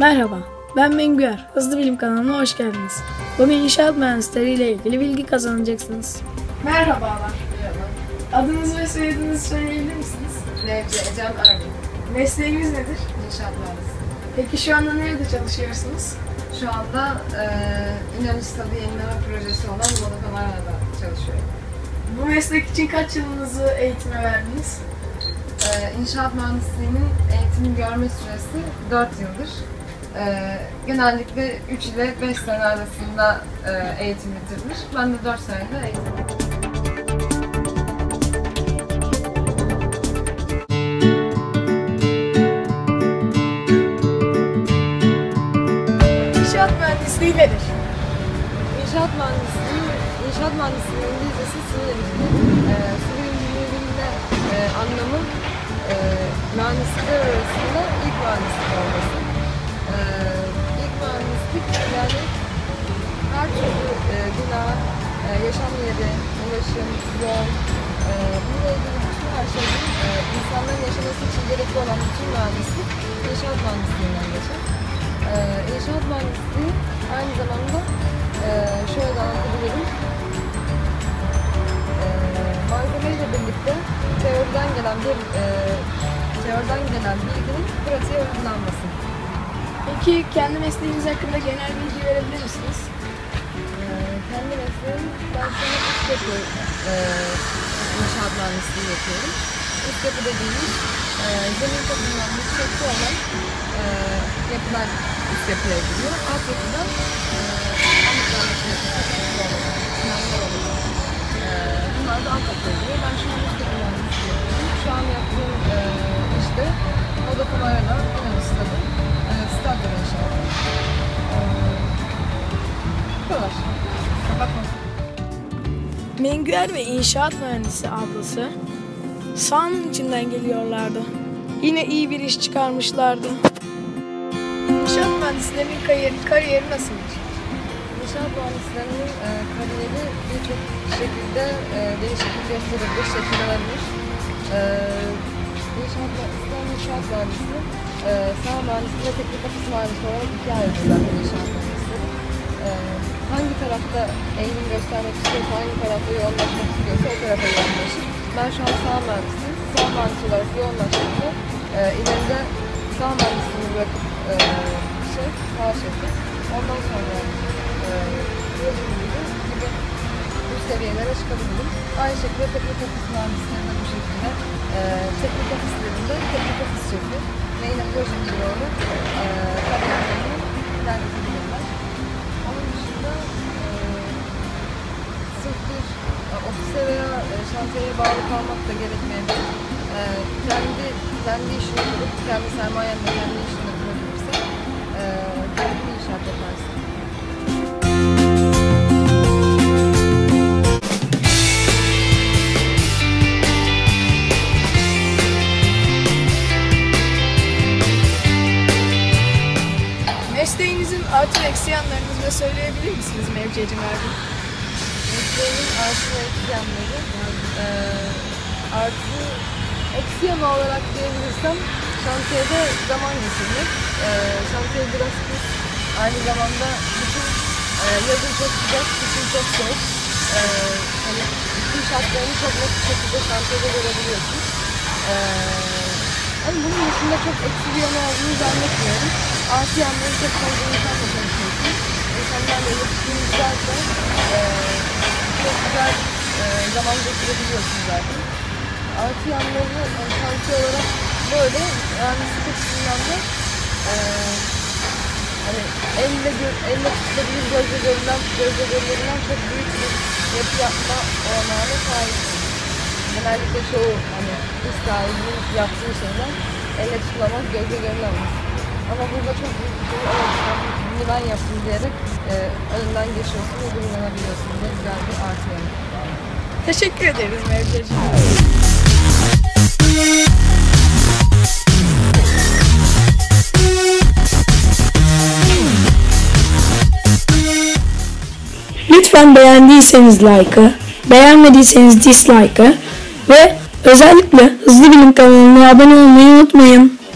Merhaba, ben Mengüer. Hızlı Bilim kanalına hoş geldiniz. Bugün inşaat mühendisleri ile ilgili bilgi kazanacaksınız. Merhabalar. Adınızı ve soyadınızı söyleyebilir misiniz? Nevce Ecem Erbil, Mesleğiniz nedir? inşaat mühendisi. Peki şu anda nerede çalışıyorsunuz? Şu anda e, İnönü Stadı yenileme projesi olan Vodafone çalışıyorum. Bu meslek için kaç yılınızı eğitime verdiniz? E, inşaat mühendisliğinin eğitim görme süresi 4 yıldır. E, genellikle 3 ile 5 sene arasında e, eğitim bitirilir. Ben de 4 senede eğitim İnşaat mühendisliği nedir? İnşaat mühendisliği, inşaat mühendisliğinin İngilizcesi sivil engineering. Ee, sivil engineering'in de e, anlamı e, mühendislikler arasında ilk mühendislik olması. Ee, yani her türlü e, bina, e, yaşam yeri, ulaşım, yol, e, bununla ilgili bütün her şeyin e, insanların yaşaması için gerekli olan bütün mühendislik inşaat mühendisliğinden geçer. Ee, inşaat mühendisliği aynı zamanda e, şöyle de anlatabilirim. E, malzemeyle birlikte teoriden gelen bir e, teoriden gelen bilginin pratiğe uygulanması. Peki kendi mesleğiniz hakkında genel bilgi verebilir misiniz? E, kendi mesleğim, ben an üst yapı e, inşaat mühendisliği yapıyorum. Üst yapı dediğimiz e, zemin katından yüksekte olan e, yapılar üst yapıya giriyor. Alt yapıda e, anıtlarlık yapısı, Mengüer ve inşaat mühendisi ablası sahanın içinden geliyorlardı. Yine iyi bir iş çıkarmışlardı. İnşaat mühendislerinin kariyeri, kariyeri nasıldır? İnşaat mühendislerinin e, kariyeri birçok şekilde e, değişiklik gösterebilir, şekillenebilir. E, inşaat mühendisleri, inşaat mühendisi, e, saha mühendisi ve teknik ofis mühendisi olarak ikiye ayrılır zaten inşaat mühendisleri. E, hangi tarafta eğilim göstermek istiyorsa, hangi tarafta yoğunlaşmak istiyorsa o tarafa yoğunlaşır. Ben şu an saha mühendisiyim. Saha mühendisi olarak yoğunlaştığımda e, ileride saha mühendisliğini bırakıp e, şey, saha şefi. Ondan sonra e, gibi bu seviyelere çıkabilirim. Aynı şekilde teknik ofis mühendislerinde bu şekilde e, teknik ofislerinde teknik ofis şefi ve yine proje müdürü olarak sırf e, ofise veya e, şantiyeye bağlı kalmak da gerekmeyebilir. E, kendi, kendi işini kurup, kendi sermayenle kendi işini kurabilirse e, kendi bir inşaat yaparsın. Mesleğinizin artı ve eksi yanlarınızı da söyleyebilir misiniz Mevcicim Erbil? Mesleğimin artı ve eksi yanları. E, artı, eksi yanı olarak diyebilirsem şantiyede zaman geçirmek. E, şantiye biraz pis. Aynı zamanda bütün e, yazın çok sıcak, kışın çok soğuk. E, hani iklim şartlarını çok net bir şekilde şantiyede görebiliyorsun. E, hani bunun dışında çok eksi bir yanı olduğunu zannetmiyorum. Artı yanları çok fazla insanla güzel e, zaman geçirebiliyorsun zaten. Artı yanları yani şantiye olarak böyle yani açısından da e, hani elle, gö elle tutulabilir gözle görülen, gözle görülen çok büyük bir yapı yapma olanağına sahipsin. Genellikle çoğu hani iş sahibinin yaptığı şeyler elle tutulamaz, gözle görülemez. Ama burada çok büyük bir şey ben bunu ben yaptım diyerek e, önünden geçiyorsun ve gururlanabiliyorsun. Bu güzel bir artı yanı. Teşekkür ederiz Mevcicim. Lütfen beğendiyseniz like'ı, beğenmediyseniz dislike'ı ve özellikle Hızlı Bilim kanalına abone olmayı unutmayın.